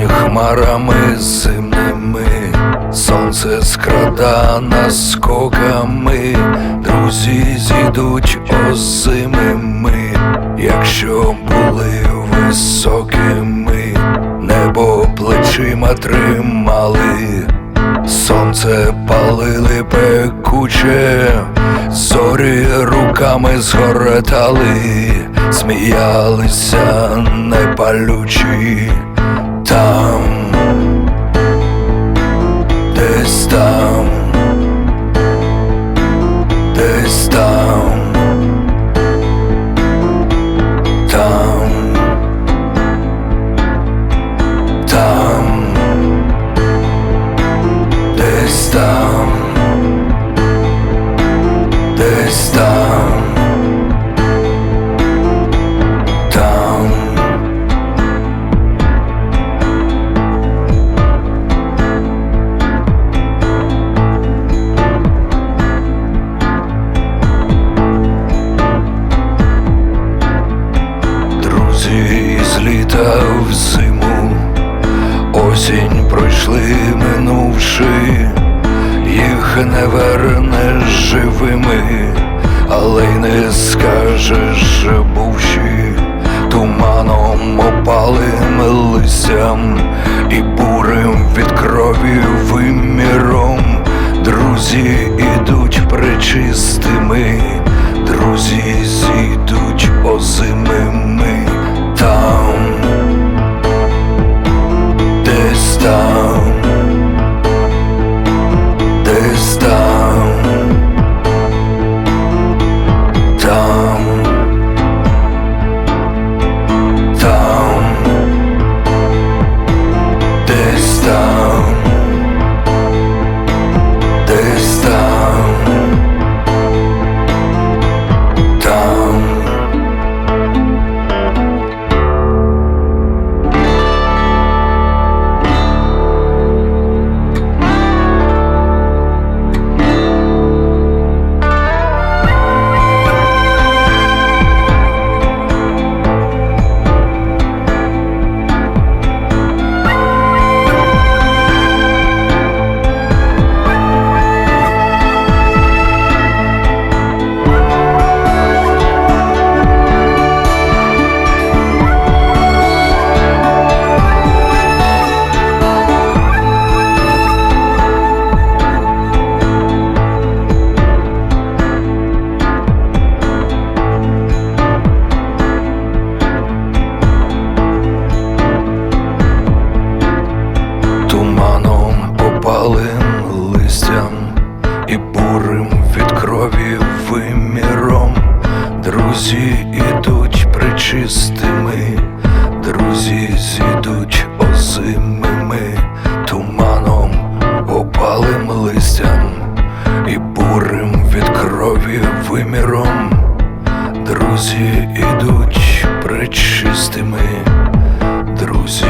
Осінь хмарами зимними, сонце скрада наскоками, друзі зійдуть озимими, якщо були високими, небо плечима тримали, сонце палили пекуче, зорі руками згоретали, сміялися непалючі там, десь там, десь там, там, там, десь там, десь там, в зиму, осінь пройшли минувши, їх не вернеш живими, але й не скажеш бувши, туманом опалим листям і бурим від крові виміром. Друзі ідуть пречистими, друзі зійдуть озимими. Там, десь там, десь там, там, там, десь від крові виміром. Друзі ідуть причистими, друзі зійдуть озимими, туманом опалим листям і бурим від крові виміром. Друзі ідуть причистими, друзі